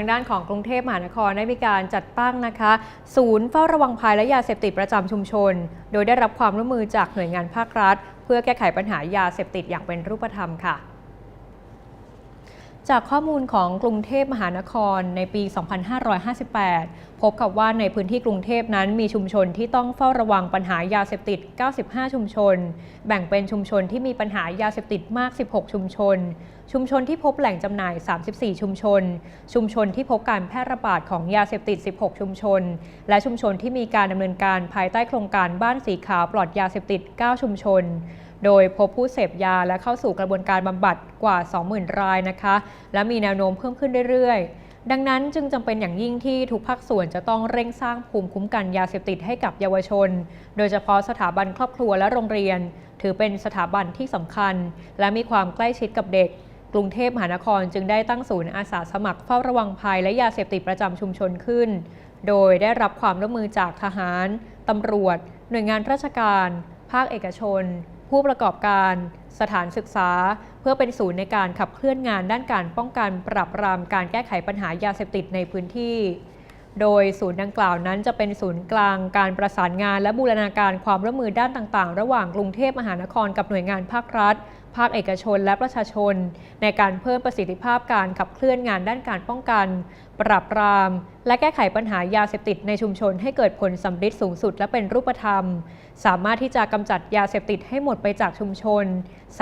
างด้านของกรุงเทพมหานครได้มีการจัดตั้งนะคะ ศูนย์เฝ้าระวังภัยและยาเสพติดประจำชุมชน โดยได้รับความร่วมมือจากหน่วยงานภาครัฐ เพื่อแก้ไขปัญหายาเสพติดอย่างเป็นรูปธรรมค่ะ จากข้อมูลของกรุงเทพมหานครในปี 2558 พบกับว่าในพื้นที่กรุงเทพนั้นมีชุมชนที่ต้องเฝ้าระวังปัญหายาเสพติด 95 ชุมชน แบ่งเป็นชุมชนที่มีปัญหายาเสพติดมาก 16 ชุมชน ชุมชนที่พบแหล่งจำหน่าย 34 ชุมชน ชุมชนที่พบการแพร่ระบาดของยาเสพติด 16 ชุมชน และชุมชนที่มีการดำเนินการภายใต้โครงการบ้านสีขาวปลอดยาเสพติด 9 ชุมชน โดยพบผู้เสพยาและเข้าสู่กระบวนการบำบัดกว่า 20,000 รายนะคะ และมีแนวโน้มเพิ่มขึ้นเรื่อยๆ ดังนั้นจึงจำเป็นอย่างยิ่งที่ทุกภาคส่วนจะต้องเร่งสร้างภูมิคุ้มกันยาเสพติดให้กับเยาวชน โดยเฉพาะสถาบันครอบครัวและโรงเรียน ถือเป็นสถาบันที่สำคัญ และมีความใกล้ชิดกับเด็กกรุงเทพมหานครจึงได้ตั้งศูนย์อาสาสมัครเฝ้าระวังภัยและยาเสพติดประจำชุมชนขึ้น โดยได้รับความร่วมมือจากทหาร ตำรวจ หน่วยงานราชการ ภาคเอกชน ผู้ประกอบการสถานศึกษา เพื่อเป็นศูนย์ในการขับเคลื่อนงานด้านการป้องกันปราบปรามการแก้ไขปัญหายาเสพติดในพื้นที่ โดยศูนย์ดังกล่าวนั้นจะเป็นศูนย์กลางการประสานงานและบูรณาการความร่วมมือด้านต่างๆ ระหว่างกรุงเทพมหานครกับหน่วยงานภาครัฐ ภาคเอกชนและประชาชน ในการเพิ่มประสิทธิภาพการขับเคลื่อนงานด้านการป้องกัน ปราบปราม และแก้ไขปัญหายาเสพติดในชุมชนให้เกิดผลสำฤทธิ์สูงสุดและเป็นรูปธรรม สามารถที่จะกำจัดยาเสพติดให้หมดไปจากชุมชน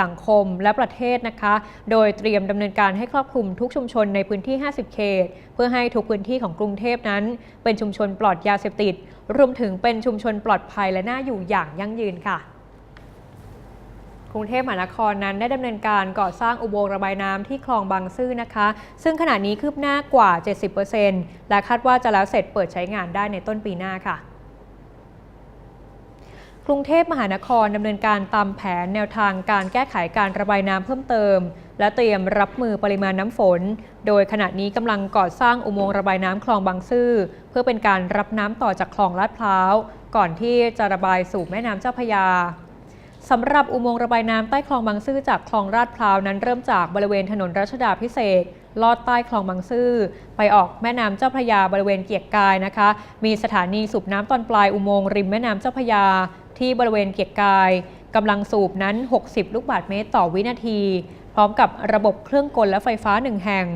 สังคมและประเทศนะคะ โดยเตรียมดำเนินการให้ครอบคลุมทุกชุมชนในพื้นที่ 50 เขต เพื่อให้ทุกพื้นที่ของกรุงเทพนั้น เป็นชุมชนปลอดยาเสพติด รวมถึงเป็นชุมชนปลอดภัยและน่าอยู่อย่างยั่งยืนค่ะ กรุงเทพมหานครนั้นได้ดำเนินการก่อสร้างอุโมงค์ระบายน้ำที่คลองบางซื่อนะคะ ซึ่งขณะนี้คืบหน้ากว่า 70%และคาดว่าจะแล้วเสร็จเปิดใช้งานได้ในต้นปีหน้าค่ะกรุงเทพมหานครดำเนินการตามแผนแนวทางการแก้ไขการระบายน้ำเพิ่มเติม และเตรียมรับมือปริมาณน้ำฝน โดยขณะนี้กำลังก่อสร้างอุโมงค์ระบายน้ำคลองบางซื่อ เพื่อเป็นการรับน้ำต่อจากคลองลาดพร้าว ก่อนที่จะระบายสู่แม่น้ำเจ้าพระยา สำหรับอุโมงค์ระบายน้ำใต้คลองบางซื่อจากคลองลาดพร้าวนั้นเริ่มจากบริเวณถนนรัชดาพิเศษลอดใต้คลองบางซื่อไปออกแม่น้ำเจ้าพระยาบริเวณเกียรติกายนะคะ มีสถานีสูบน้ำตอนปลายอุโมงค์ริมแม่น้ำเจ้าพระยา ที่บริเวณเกียรติกายกำลังสูบนั้น 60 ลูกบาศก์เมตรต่อวินาที พร้อมกับระบบเครื่องกลและไฟฟ้า 1 แห่ง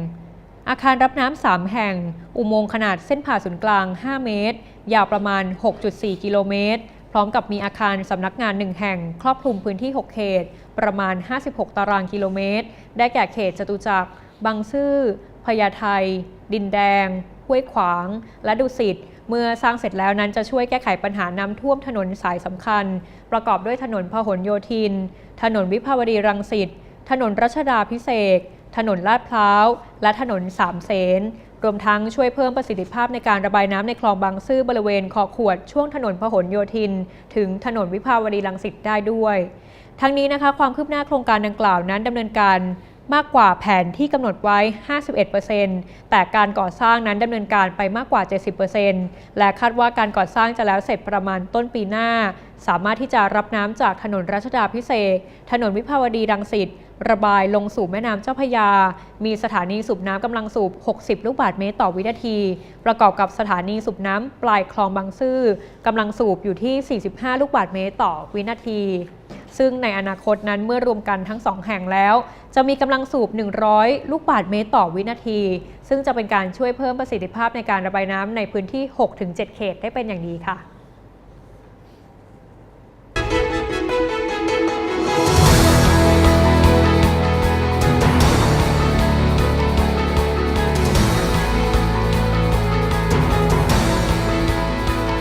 อาคารรับน้ำ 3 แห่ง อุโมงค์ขนาดเส้นผ่าศูนย์กลาง 5 เมตร ยาวประมาณ 6.4 กิโลเมตร พร้อมกับมีอาคารสำนักงาน1แห่ง ครอบคลุมพื้นที่ 6 เขต ประมาณ 56 ตารางกิโลเมตร ได้แก่เขตจตุจักร บางซื่อ พญาไท ดินแดง ห้วยขวาง และดุสิต เมื่อสร้างเสร็จแล้วนั้นจะช่วยแก้ไขปัญหาน้ำท่วมถนนสายสำคัญ ประกอบด้วยถนนพหลโยธิน ถนนวิภาวดีรังสิต ถนนรัชดาพิเศษ ถนนลาดพร้าว และถนนสามเสน รวมทั้งช่วยเพิ่มประสิทธิภาพในการระบายน้ำในคลองบางซื่อบริเวณคอขวดช่วงถนนพหลโยธิน ถึงถนนวิภาวดีรังสิตได้ด้วย ทั้งนี้นะคะความคืบหน้าโครงการดังกล่าวนั้นดำเนินการ มากกว่าแผนที่กำหนดไว้ 51%แต่การก่อสร้างนั้นดำเนินการไปมากกว่า 70%และคาดว่าการก่อสร้างจะแล้วเสร็จประมาณต้นปีหน้า สามารถที่จะรับน้ำจากถนนรัชดาพิเศษ ถนนวิภาวดีรังสิตระบายลงสู่แม่น้ำเจ้าพยา มีสถานีสูบน้ำกำลังสูบ 60 ลูกบาศก์เมตรต่อวินาที ประกอบกับสถานีสูบน้ำปลายคลองบางซื่อกำลังสูบอยู่ที่ 45 ลูกบาศก์เมตรต่อวินาที ซึ่งในอนาคตนั้นเมื่อรวมกันทั้ง 2 แห่งแล้ว จะมีกำลังสูบ 100 ลูกบาศก์เมตรต่อวินาที ซึ่งจะเป็นการช่วยเพิ่มประสิทธิภาพในการระบายน้ำในพื้นที่ 6-7 เขตได้เป็นอย่างดีค่ะ